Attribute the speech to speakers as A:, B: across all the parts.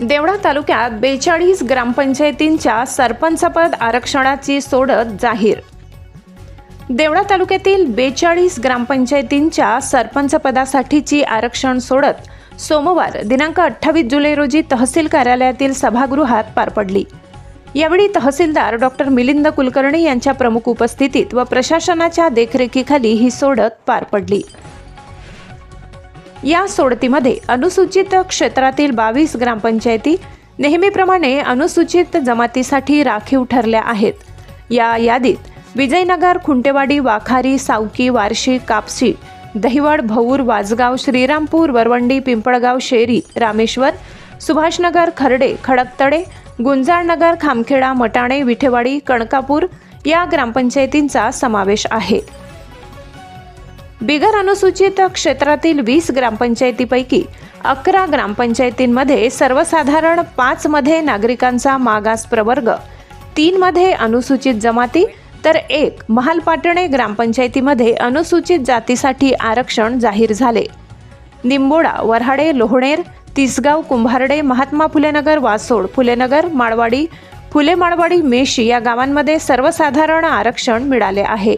A: देवळा तालुक्यात बेचाळीस ग्रामपंचायतींच्या सरपंचपद आरक्षणाची सोडत जाहीर. देवळा तालुक्यातील बेचाळीस ग्रामपंचायतींच्या सरपंचपदासाठीची आरक्षण सोडत सोमवार दिनांक अठ्ठावीस जुलै रोजी तहसील कार्यालयातील सभागृहात पार पडली. यावेळी तहसीलदार डॉक्टर मिलिंद कुलकर्णी यांच्या प्रमुख उपस्थितीत व प्रशासनाच्या देखरेखीखाली ही सोडत पार पडली. या सोडतीमध्ये अनुसूचित क्षेत्रातील बावीस ग्रामपंचायती नेहमीप्रमाणे अनुसूचित जमातीसाठी राखीव ठरल्या आहेत. या यादीत विजयनगर खुंटेवाडी वाखारी सावकी वारशी कापशी दहिवड भऊर वाजगाव श्रीरामपूर वरवंडी पिंपळगाव शेरी रामेश्वर सुभाषनगर खर्डे खडकतडे गुंजाळनगर खामखेडा मटाणे विठेवाडी कणकापूर या ग्रामपंचायतींचा समावेश आहे. बिगर अनुसूचित क्षेत्रातील वीस ग्रामपंचायतीपैकी अकरा ग्रामपंचायतींमध्ये सर्वसाधारण पाचमध्ये नागरिकांचा मागास प्रवर्ग तीनमध्ये अनुसूचित जमाती तर एक महालपाटणे ग्रामपंचायतीमध्ये अनुसूचित जातीसाठी आरक्षण जाहीर झाले. निंबोडा वऱ्हाडे लोहणेर तिसगाव कुंभारडे महात्मा फुलेनगर वासोड फुलेनगर माळवाडी फुले माळवाडी मेशी या गावांमध्ये सर्वसाधारण आरक्षण मिळाले आहे.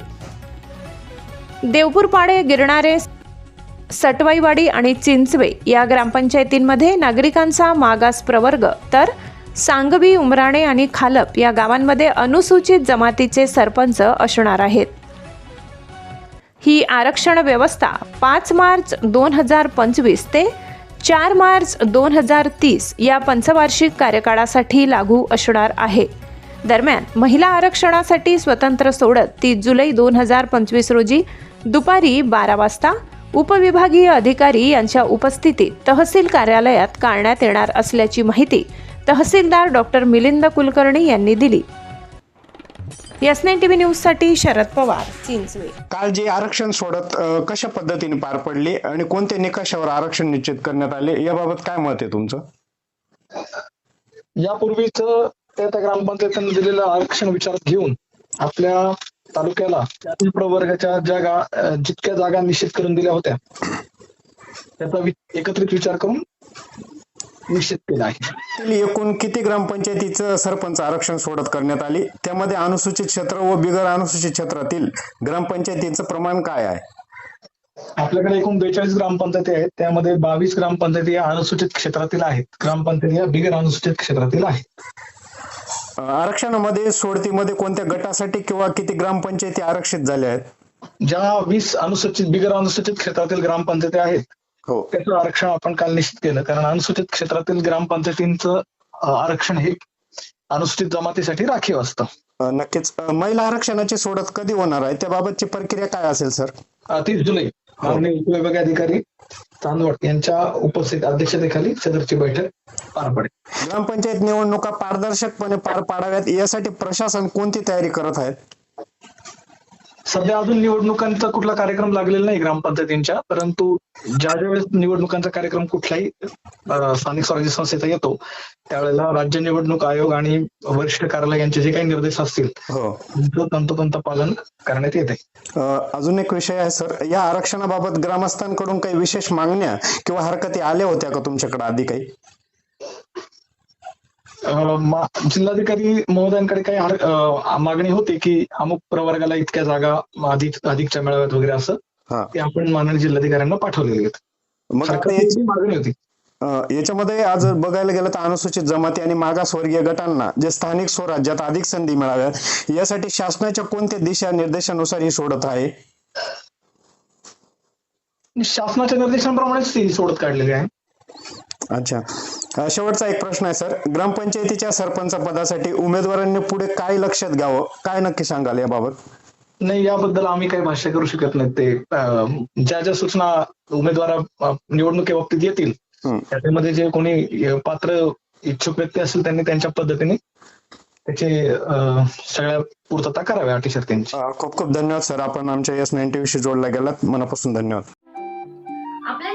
A: देवपूरपाडे गिरणारे सटवाईवाडी आणि चिंचवे या ग्रामपंचायतींमध्ये नागरिकांचा मागास प्रवर्ग. तर सांगवी उमराणे आणि खालप या गावांमध्ये अनुसूचित जमातीचे सरपंच असणार आहेत. ही आरक्षण व्यवस्था पाच मार्च दोन हजार पंचवीस ते चार मार्च दोन हजार तीस या पंचवार्षिक कार्यकाळासाठी लागू असणार आहे. दरम्यान महिला आरक्षणासाठी स्वतंत्र सोडत तीस जुलै दोन हजार पंचवीस रोजी दुपारी बारा वाजता उपविभागीय अधिकारी यांच्या उपस्थितीत तहसील कार्यालयात काढण्यात येणार असल्याची माहिती तहसीलदार डॉक्टर मिलिंद कुलकर्णी यांनी दिली. टीव्ही न्यूजसाठी शरद पवार चिंचवे.
B: काल जे आरक्षण सोडत कशा पद्धतीने पार पडली आणि कोणत्या निकषावर आरक्षण निश्चित करण्यात आले याबाबत काय मत आहे तुमचं?
C: यापूर्वीच त्या ग्रामपंचायतीने दिलेलं आरक्षण विचारात घेऊन आपल्या तालुक्याला त्यातील प्रवर्गाच्या ज्या गा अं, जितक्या जागा निश्चित करून दिल्या होत्या त्याचा एकत्रित विचार करून निश्चित केला आहे.
B: एकूण किती ग्रामपंचायतीचं सरपंच आरक्षण सोडत करण्यात आली? त्यामध्ये अनुसूचित क्षेत्र व बिगर अनुसूचित क्षेत्रातील ग्रामपंचायतीचं प्रमाण काय आहे?
C: आपल्याकडे एकूण बेचाळीस ग्रामपंचायती आहेत त्यामध्ये बावीस ग्रामपंचायती या अनुसूचित क्षेत्रातील आहेत. ग्रामपंचायती या बिगर अनुसूचित क्षेत्रातील आहेत.
B: आरक्षणामध्ये सोडतीमध्ये कोणत्या गटासाठी किंवा किती ग्रामपंचायती आरक्षित झाल्या आहेत?
C: ज्या वीस अनुसूचित बिगर अनुसूचित क्षेत्रातील ग्रामपंचायती आहेत
B: हो.
C: त्याचं आरक्षण आपण काल निश्चित केलं. कारण अनुसूचित क्षेत्रातील ग्रामपंचायतींचं आरक्षण हे अनुसूचित जमातीसाठी राखीव असतं.
B: नक्कीच. महिला आरक्षणाची सोडत कधी होणार आहे? त्याबाबतची प्रक्रिया काय असेल सर?
C: तीस जुलै. माननीय उपविभागीय अधिकारी चांदवड यांच्या उपस्थित अध्यक्षतेखाली सदरची बैठक पार पडेल.
B: ग्रामपंचायत निवडणुका पारदर्शकपणे पार पाडाव्यात यासाठी प्रशासन कोणती तयारी करत आहेत
C: सध्या अजून निवडणुकांचा कुठला कार्यक्रम लागलेला नाही ग्रामपंचायतींच्या परंतु ज्या ज्या वेळेस निवडणुकांचा कार्यक्रम कुठल्याही अं, स्थानिक स्वराज्य संस्थेचा येतो त्यावेळेला राज्य निवडणूक आयोग आणि वरिष्ठ कार्यालय यांचे जे काही निर्देश असतील
B: हो.
C: तंतोतंत पालन करण्यात येते.
B: अजून एक विषय आहे सर. या आरक्षणाबाबत ग्रामस्थांकडून काही विशेष मागण्या किंवा हरकती आल्या होत्या का तुमच्याकडे आधी काही?
C: जिल्हाधिकारी महोदयांकडे काही मागणी होती की अमुक प्रवर्गाला इतक्या जागा अधिक अधिकच्या मेळाव्यात वगैरे असं ते आपण माननीय जिल्हाधिकाऱ्यांना पाठवलेली आहेत. मागणी होती.
B: याच्यामध्ये आज बघायला गेलं तर अनुसूचित जमाती आणि मागासवर्गीय गटांना जे स्थानिक स्वराज्यात अधिक संधी मिळाव्यात यासाठी शासनाच्या कोणत्या दिशा निर्देशानुसार ही सोडत आहे?
C: शासनाच्या निर्देशांप्रमाणेच ती सोडत काढलेली आहे.
B: अच्छा. शेवटचा एक प्रश्न आहे सर. ग्रामपंचायतीच्या सरपंच पदासाठी उमेदवारांनी पुढे काय लक्षात घ्यावं? काय नक्की सांगाल याबाबत?
C: नाही याबद्दल आम्ही काही भाष्य करू शकत नाही. ते ज्या ज्या सूचना उमेदवारा अं, निवडणुकीबाबतीत येतील. त्याच्यामध्ये जे कोणी पात्र इच्छुक व्यक्ती असेल त्यांनी त्यांच्या पद्धतीने त्याचे सगळ्या पूर्तता कराव्या अटी शर्तींची.
B: खूप खूप धन्यवाद सर. आपण आमच्या एस नाईन्टीशी जोडला गेलात. मनापासून धन्यवाद.
D: आपल्या